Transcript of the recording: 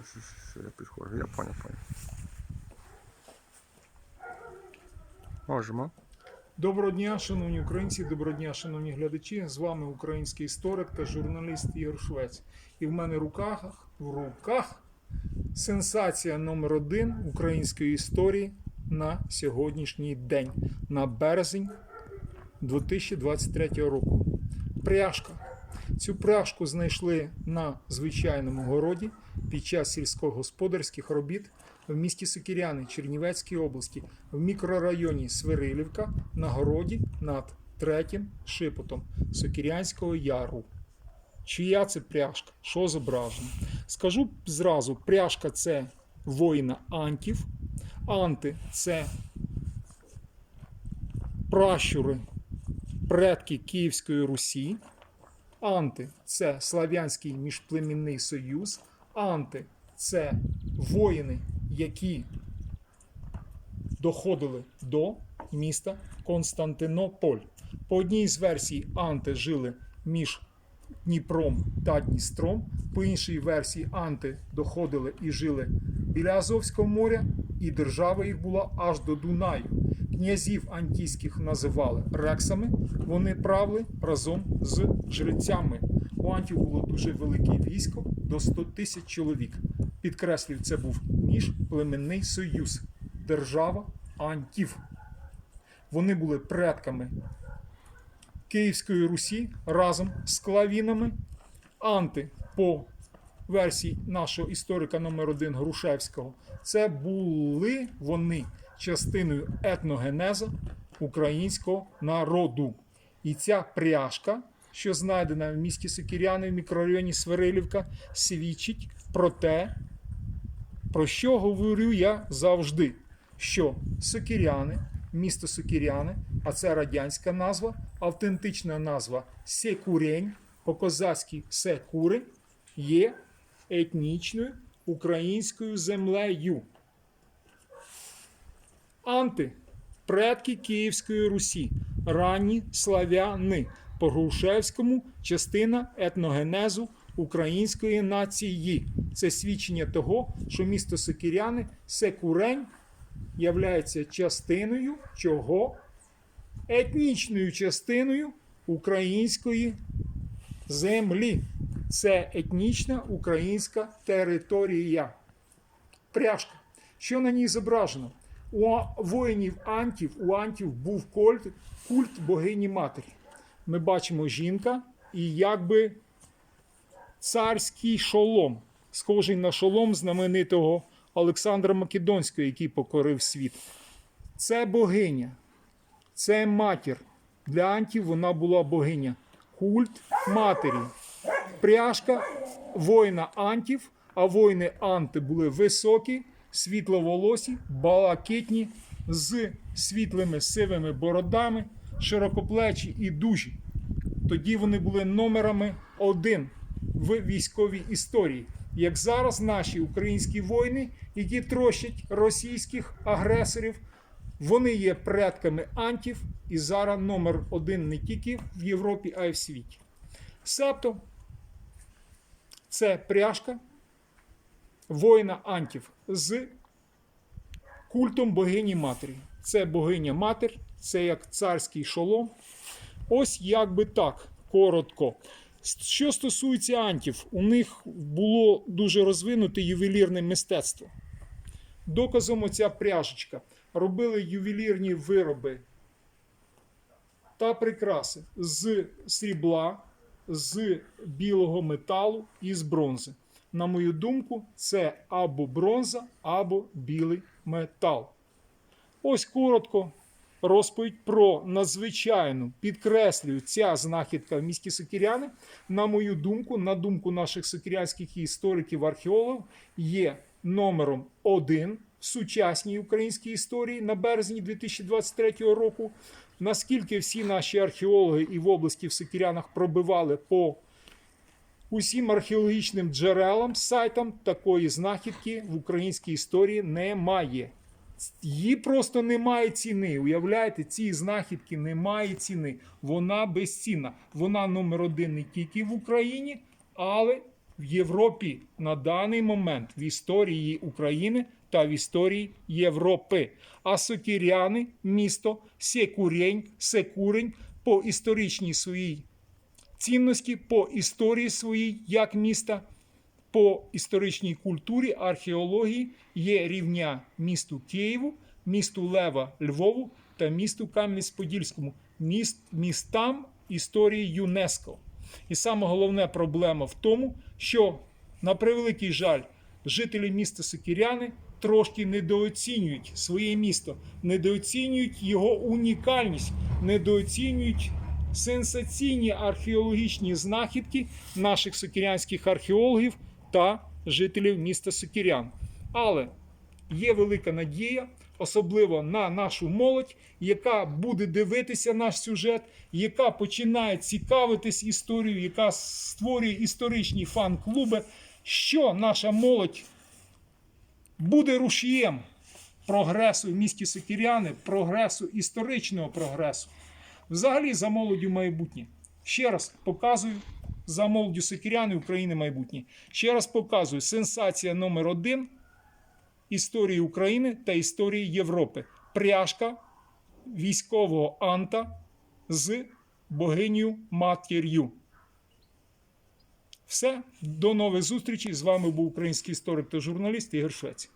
все, все, все, я підходжу. Я понял, понял. Можемо. Доброго дня, шановні українці, доброго дня, шановні глядачі. З вами український історик та журналіст Ігор Швець. І в мене в руках, в руках сенсація номер один української історії на сьогоднішній день, на березень 2023 року. Пряжка. Цю пряжку знайшли на звичайному городі під час сільськогосподарських робіт в місті Сокіряни Чернівецькій області, в мікрорайоні Свирилівка на городі над третім шипотом Сокірянського яру. Чия це пряжка? Що зображено? Скажу зразу: пряжка це воїна антів, анти це пращури предки Київської Русі. Анти це Слав'янський міжплемінний союз. Анти це воїни, які доходили до міста Константинополь. По одній з версій Анти жили між Дніпром та Дністром. По іншій версії Анти доходили і жили біля Азовського моря, і держава їх була аж до Дунаю. Князів антійських називали рексами. Вони правили разом з жрецями. У антів було дуже велике військо до 100 тисяч чоловік. Підкреслюю, це був міжплеменний союз, держава антів. Вони були предками Київської Русі разом з клавінами. Анти по версії нашого історика номер 1 Грушевського. Це були вони частиною етногенезу українського народу. І ця пряжка, що знайдена в місті Сокіряни в мікрорайоні Свирилівка, свідчить про те, про що говорю я завжди, що Сокіряни, місто Сокіряни, а це радянська назва, автентична назва Секурень, по-козацьки Секури, є етнічною українською землею. Анти предки Київської Русі, ранні славяни, по Грушевському частина етногенезу української нації. Це свідчення того, що місто Сокіряни Секурень являється частиною чого? Етнічною частиною української землі. Це етнічна українська територія. Пряжка. Що на ній зображено? У воїнів антів, у антів був культ, культ богині матері. Ми бачимо жінка і якби царський шолом, схожий на шолом знаменитого Олександра Македонського, який покорив світ. Це богиня, це матір. Для антів вона була богиня. Культ матері. Пряжка воїна антів, а воїни анти були високі, світловолосі, балакитні, з світлими сивими бородами, широкоплечі і дужі. Тоді вони були номерами один в військовій історії. Як зараз наші українські воїни, які трощать російських агресорів, вони є предками антів і зараз номер один не тільки в Європі, а й в світі. Себто це пряжка воїна антів з культом богині матері. Це богиня матер, це як царський шолом. Ось як би так, коротко. Що стосується антів, у них було дуже розвинуте ювелірне мистецтво. Доказом оця пряжечка. Робили ювелірні вироби та прикраси з срібла, з білого металу і з бронзи. На мою думку, це або бронза, або білий метал. Ось коротко розповідь про надзвичайну підкреслюю ця знахідка в місті Сокіряни. На мою думку, на думку наших сокірянських істориків, археологів, є номером один в сучасній українській історії на березні 2023 року. Наскільки всі наші археологи і в області в Сокірянах пробивали по усім археологічним джерелам, сайтам, такої знахідки в українській історії немає. Її просто немає ціни. Уявляєте, ці знахідки немає ціни. Вона безцінна. Вона номер один не тільки в Україні, але в Європі на даний момент в історії України та в історії Європи. А сокіряни, місто Секурень, Секурень по історичній своїй цінності, по історії своїй як міста, по історичній культурі, археології є рівня місту Києву, місту Лева Львову та місту Кам'янець-Подільському, міст, містам історії ЮНЕСКО. І саме головна проблема в тому, що, на превеликий жаль, жителі міста Сокіряни трошки недооцінюють своє місто, недооцінюють його унікальність, недооцінюють сенсаційні археологічні знахідки наших сокірянських археологів та жителів міста Сокірян. Але є велика надія, особливо на нашу молодь, яка буде дивитися наш сюжет, яка починає цікавитись історією, яка створює історичні фан-клуби, що наша молодь буде рушієм прогресу в місті Сокіряни, прогресу, історичного прогресу. Взагалі за молоддю майбутнє. Ще раз показую за молоддю Сокіряни України майбутнє. Ще раз показую сенсація номер один історії України та історії Європи. Пряжка військового анта з богиню матір'ю. Все, до нових зустрічей. З вами був український історик та журналіст Ігор Швець.